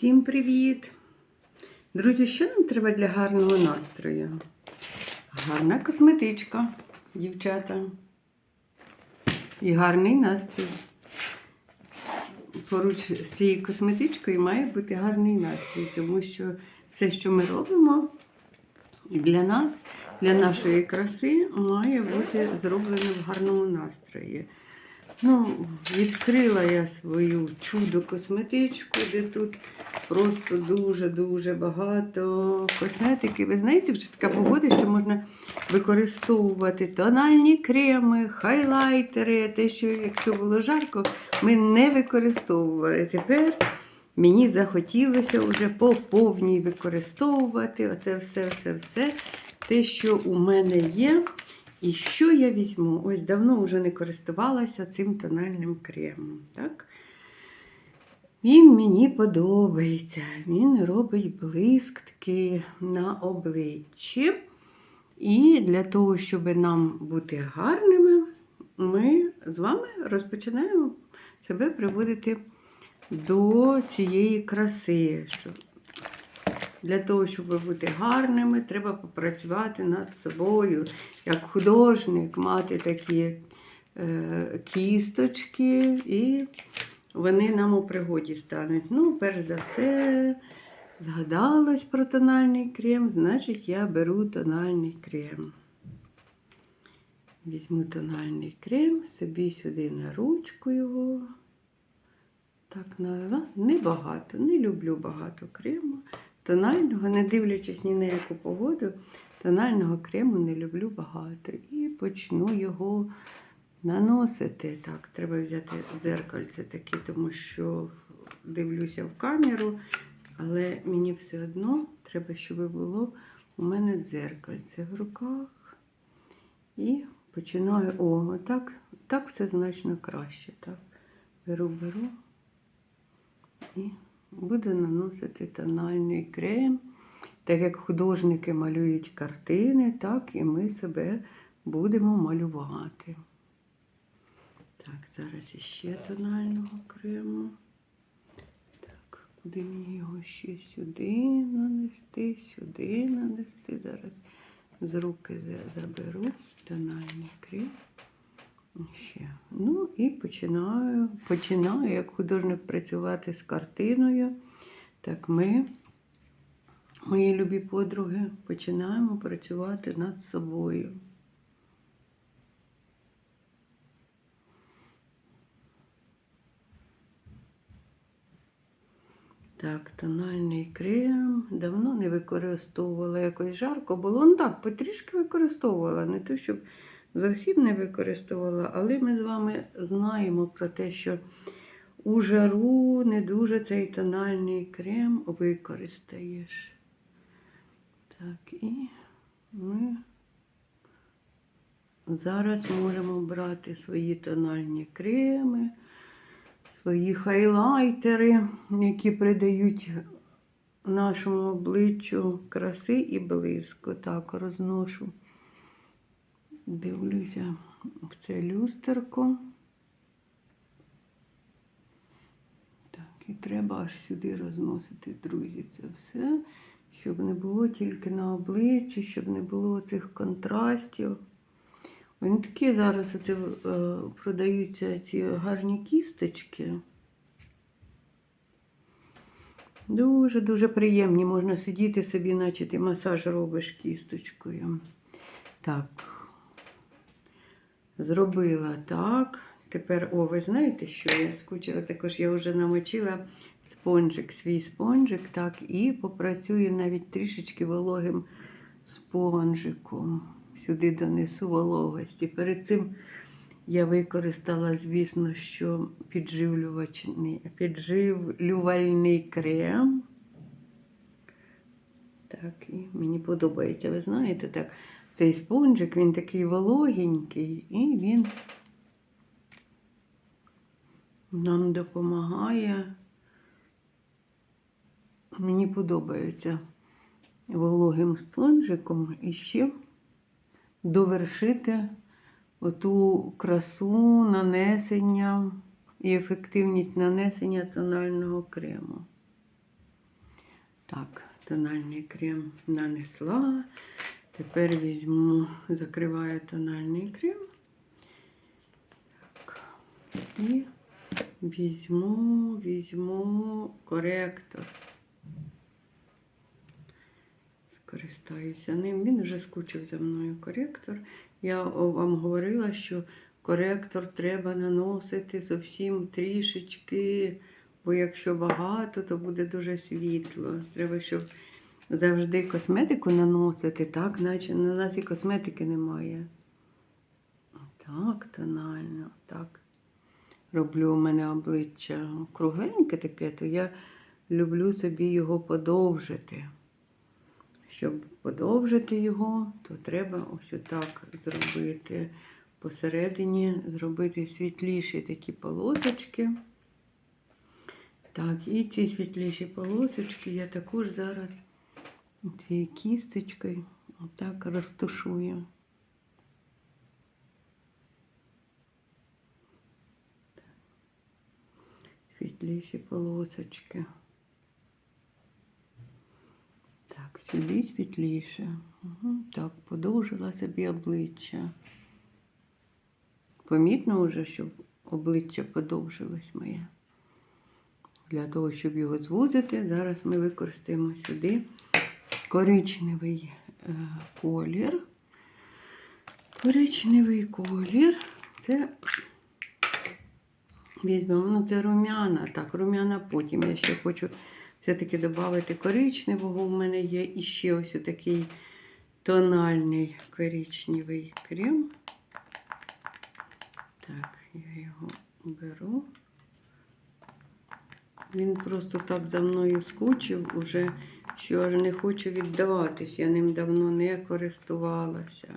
Всім привіт! Друзі, що нам треба для гарного настрою? Гарна косметичка, дівчата. І гарний настрій. Поруч з цією косметичкою має бути гарний настрій, тому що все, що ми робимо для нас, для нашої краси, має бути зроблено в гарному настрої. Ну, відкрила я свою чудо косметичку, де тут просто дуже-дуже багато косметики. Ви знаєте, вже така погода, що можна використовувати тональні креми, хайлайтери. Те, що якщо було жарко, ми не використовували. Тепер мені захотілося вже по повній використовувати. Оце все-все-все. Те, що у мене є. І що я візьму? Ось давно вже не користувалася цим тональним кремом. Так? Він мені подобається. Він робить блиск такий на обличчі. І для того, щоб нам бути гарними, ми з вами розпочинаємо себе приводити до цієї краси. Для того, щоб бути гарними, треба попрацювати над собою. Як художник, мати такі е, кісточки, і вони нам у пригоді стануть. Ну, перш за все, згадалось про тональний крем, значить, я беру тональний крем. Візьму тональний крем, собі сюди на ручку його. Так, налила. Небагато, не люблю багато крему. Тонального, не дивлячись ні на яку погоду, тонального крему не люблю багато. І почну його наносити. Так, треба взяти дзеркальце таке, тому що дивлюся в камеру, але мені все одно треба, щоб було у мене дзеркальце в руках. І починаю. О, так, так все значно краще. Так, беру, беру і буду наносити тональний крем. Так як художники малюють картини, так і ми себе будемо малювати. Так, зараз іще тонального крему. Так, куди мені його ще сюди нанести, сюди нанести. Зараз з руки заберу тональний крем. Ще. Ну і починаю, починаю як художник працювати з картиною. Так ми, мої любі подруги, починаємо працювати над собою. Так, тональний крем. Давно не використовувала якось жарко було. Ну так, потрішки використовувала. Не те, щоб зовсім не використовувала, але ми з вами знаємо про те, що у жару не дуже цей тональний крем використаєш. Так, і ми зараз можемо брати свої тональні креми, свої хайлайтери, які придають нашому обличчю краси і блиску. Так, розношу. Дивлюся в це люстерко. Так, і треба аж сюди розносити, друзі, це все, щоб не було тільки на обличчі, щоб не було цих контрастів. Вони такі зараз оце, е, продаються ці гарні кісточки. Дуже-дуже приємні. Можна сидіти собі, наче ти масаж робиш кісточкою. Так, зробила так. Тепер, о, ви знаєте, що я скучила, також я вже намочила спонжик, свій спонжик, так, і попрацюю навіть трішечки вологим спонжиком. Сюди донесу вологості. Перед цим я використала, звісно, що підживлювальний крем. Так, і мені подобається, ви знаєте, так, цей спонжик, він такий вологенький, і він нам допомагає. Мені подобається вологим спонжиком і ще довершити оту красу нанесення і ефективність нанесення тонального крему. Так, тональний крем нанесла. Тепер візьму, закриваю тональний крем. Так. І візьму, візьму коректор. Скористаюся ним. Він вже скучив за мною коректор. Я вам говорила, що коректор треба наносити зовсім трішечки, бо якщо багато, то буде дуже світло. Треба, щоб завжди косметику наносити, так, наче на нас і косметики немає. Так, тонально, так. Роблю у мене обличчя кругленьке таке, то я люблю собі його подовжити. Щоб подовжити його, то треба ось отак зробити посередині, зробити світліші такі полосочки. Так, і ці світліші полосочки я також зараз цією кісточкою отак розтушую. Світліші полосочки. Так, сюди світліше. Угу. Так, подовжила собі обличчя. Помітно вже, щоб обличчя подовжилось моє. Для того, щоб його звузити, зараз ми використаємо сюди коричневий е, колір. Коричневий колір. Це візьмемо, ну це рум'яна. Так, рум'яна потім. Я ще хочу все-таки додати коричневого. У мене є і ще ось такий тональний коричневий крем. Так, я його беру. Він просто так за мною скучив уже, що аж не хочу віддаватись. Я ним давно не користувалася.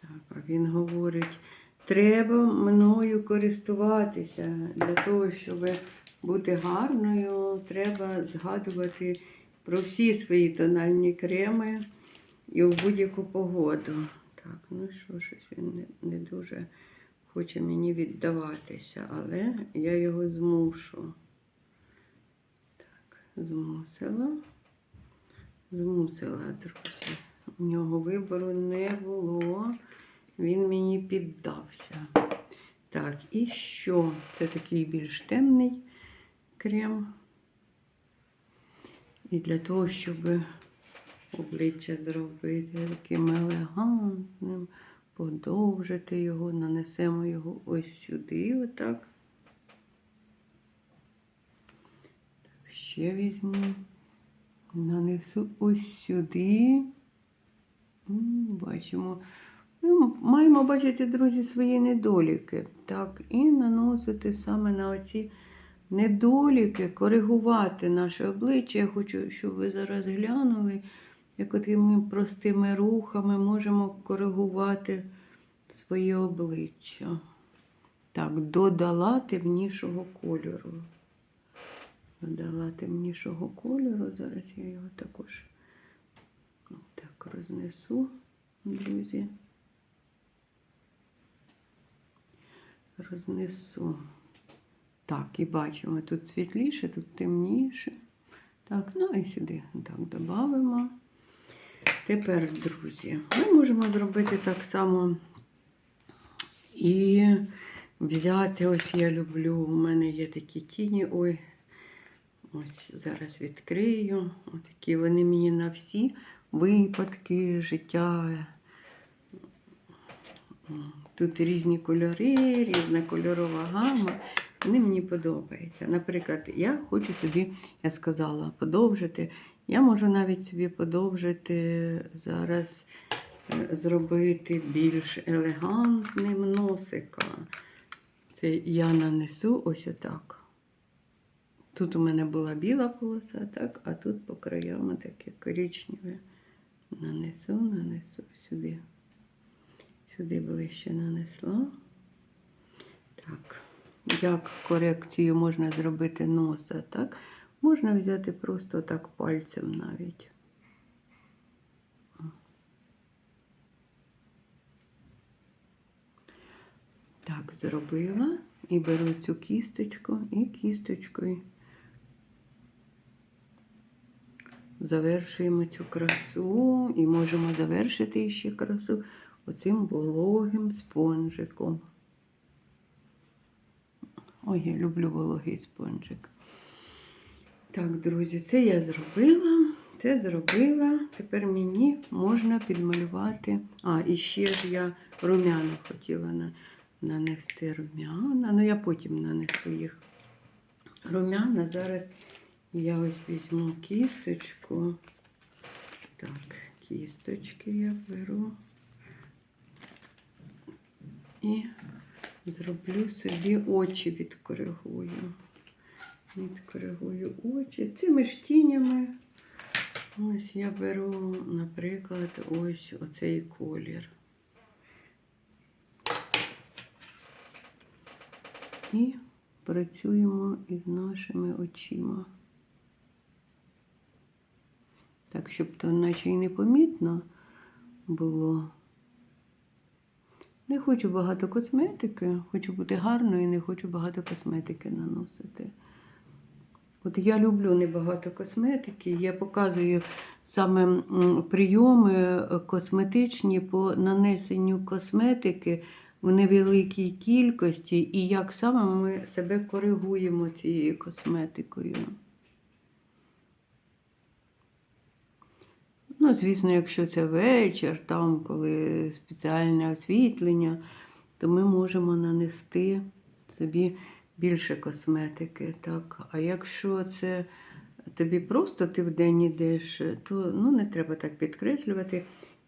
Так, а він говорить, треба мною користуватися. Для того, щоб бути гарною, треба згадувати про всі свої тональні креми і в будь-яку погоду. Так, ну що, щось він не, не дуже хоче мені віддаватися, але я його змушу. Змусила. Змусила, друзі. У нього вибору не було. Він мені піддався. Так, і що? Це такий більш темний крем. І для того, щоб обличчя зробити таким елегантним, подовжити його, нанесемо його ось сюди, отак. Ще візьму, нанесу ось сюди. Бачимо. Ми маємо бачити, друзі, свої недоліки. Так, і наносити саме на оці недоліки, коригувати наше обличчя. Я хочу, щоб ви зараз глянули, як такими простими рухами можемо коригувати своє обличчя. Так, додала темнішого кольору. Додала темнішого кольору. Зараз я його також так рознесу, друзі. Рознесу. Так, і бачимо, тут світліше, тут темніше. Так, ну і сюди так додамо. Тепер, друзі, ми можемо зробити так само і взяти, ось я люблю, у мене є такі тіні. Ой, ось зараз відкрию. Ось такі вони мені на всі випадки життя. Тут різні кольори, різна кольорова гама. Вони мені подобаються. Наприклад, я хочу собі, я сказала, подовжити. Я можу навіть собі подовжити зараз, е, зробити більш елегантним носика. Це я нанесу ось отак. Тут у мене була біла полоса, так, а тут по краям таке коричневе. Нанесу, нанесу сюди. Сюди ближче нанесла. Так, як корекцію можна зробити носа, так? Можна взяти просто так пальцем навіть. Так, зробила і беру цю кісточку і кісточкою завершуємо цю красу і можемо завершити ще красу оцим вологим спонжиком. Ой, я люблю вологий спонжик. Так, друзі, це я зробила. Це зробила. Тепер мені можна підмалювати. А, і ще ж я румяна хотіла на, нанести румяна. Ну, я потім нанесу їх. Румяна. Зараз я ось візьму кісточку. Так, кісточки я беру. І зроблю собі очі відкоригую. Відкоригую очі. Цими ж тінями. Ось я беру, наприклад, ось оцей колір. І працюємо із нашими очима. Так, щоб то наче і непомітно було. Не хочу багато косметики, хочу бути гарною, не хочу багато косметики наносити. От я люблю небагато косметики. Я показую саме прийоми е, косметичні по нанесенню косметики в невеликій кількості і як саме ми себе коригуємо цією косметикою. Ну, звісно, якщо це вечір, там, коли спеціальне освітлення, то ми можемо нанести собі більше косметики. Так? А якщо це тобі просто ти в день ідеш, то ну, не треба так підкреслювати.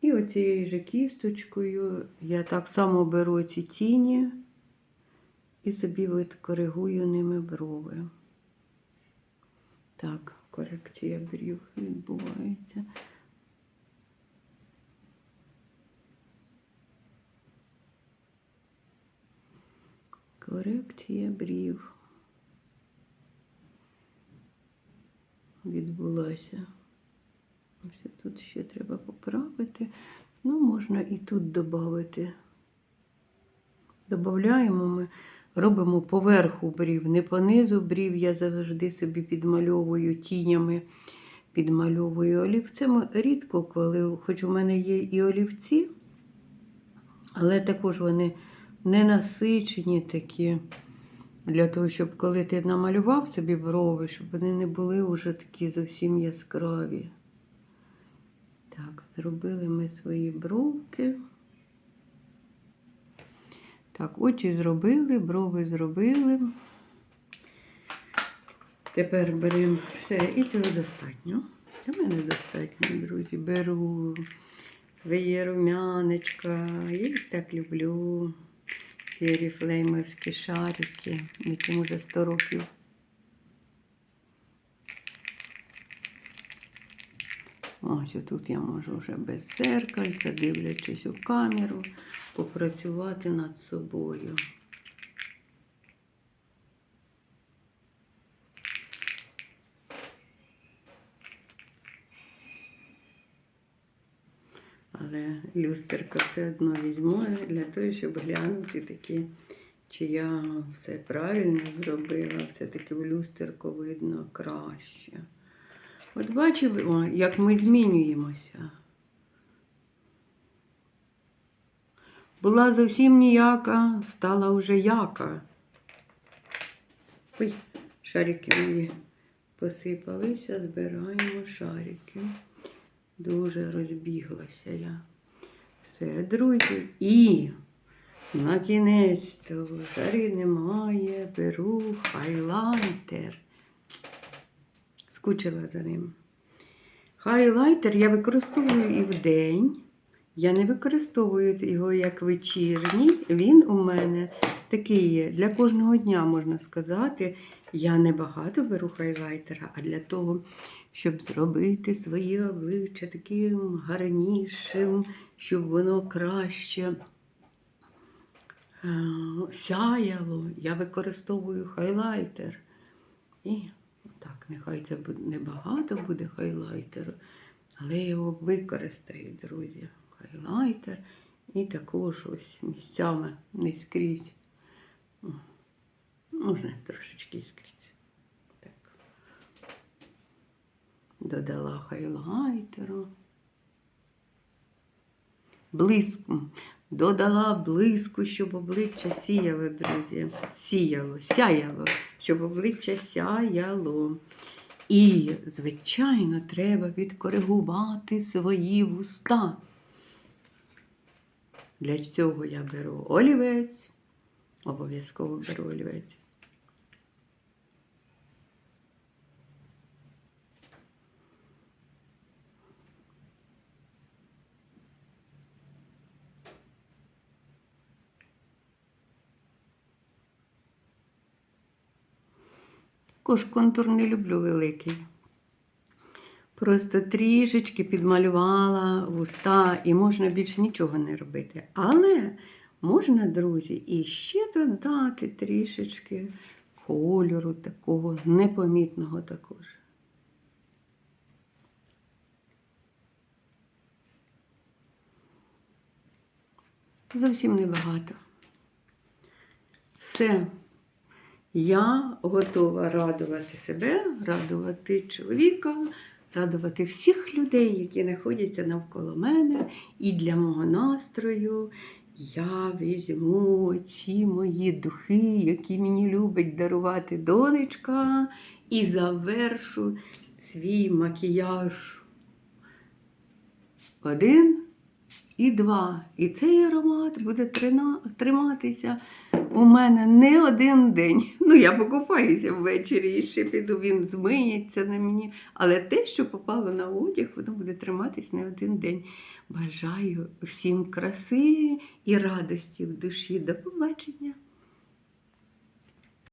І оцією же кісточкою я так само беру ці тіні і собі от коригую ними брови. Так, корекція брів відбувається. Корекція брів відбулася. Ось тут ще треба поправити. Ну, можна і тут додати. Додаємо ми, робимо поверху брів, не понизу брів. Я завжди собі підмальовую тінями, підмальовую олівцем. Рідко коли, хоч у мене є і олівці, але також вони не насичені такі. Для того, щоб коли ти намалював собі брови, щоб вони не були вже такі зовсім яскраві. Так, зробили ми свої бровки. Так, очі зробили, брови зробили. Тепер беремо все, і цього достатньо. Для мене достатньо, друзі. Беру своє румянечка. Я їх так люблю. Ці ріфлеймовські шарики, яким уже 100 років. Ось тут я можу вже без зеркальця, дивлячись у камеру, попрацювати над собою. Але люстерко все одно візьму для того, щоб глянути такі, чи я все правильно зробила, все-таки в люстерку видно краще. От бачив, о, як ми змінюємося. Була зовсім ніяка, стала вже яка. Ой, шарики мої посипалися, збираємо шарики. Дуже розбіглася я. Все, друзі. І на кінець то жари немає, беру хайлайтер. Скучила за ним. Хайлайтер я використовую і вдень. Я не використовую його як вечірній. Він у мене такий є. Для кожного дня можна сказати. Я не багато беру хайлайтера, а для того, щоб зробити своє обличчя таким гарнішим, щоб воно краще е, сяяло. Я використовую хайлайтер. І так, нехай це небагато буде хайлайтеру, але я його використаю, друзі. Хайлайтер і також ось місцями не скрізь. Можна трошечки скрізь. Так. Додала хайлайтеру. Блиску. Додала блиску, щоб обличчя сіяло, друзі. Сіяло, сяяло, щоб обличчя сяяло. І, звичайно, треба відкоригувати свої вуста. Для цього я беру олівець, обов'язково беру олівець. Також контур не люблю великий. Просто трішечки підмалювала вуста і можна більше нічого не робити. Але можна, друзі, і ще додати трішечки кольору такого непомітного також. Зовсім небагато. Все. Я готова радувати себе, радувати чоловіка, радувати всіх людей, які знаходяться навколо мене. І для мого настрою я візьму ці мої духи, які мені любить дарувати донечка, і завершу свій макіяж. Один і два. І цей аромат буде триматися у мене не один день. Ну, я покупаюся ввечері і ще піду, він змиється на мені. Але те, що попало на одяг, воно буде триматись не один день. Бажаю всім краси і радості в душі. До побачення!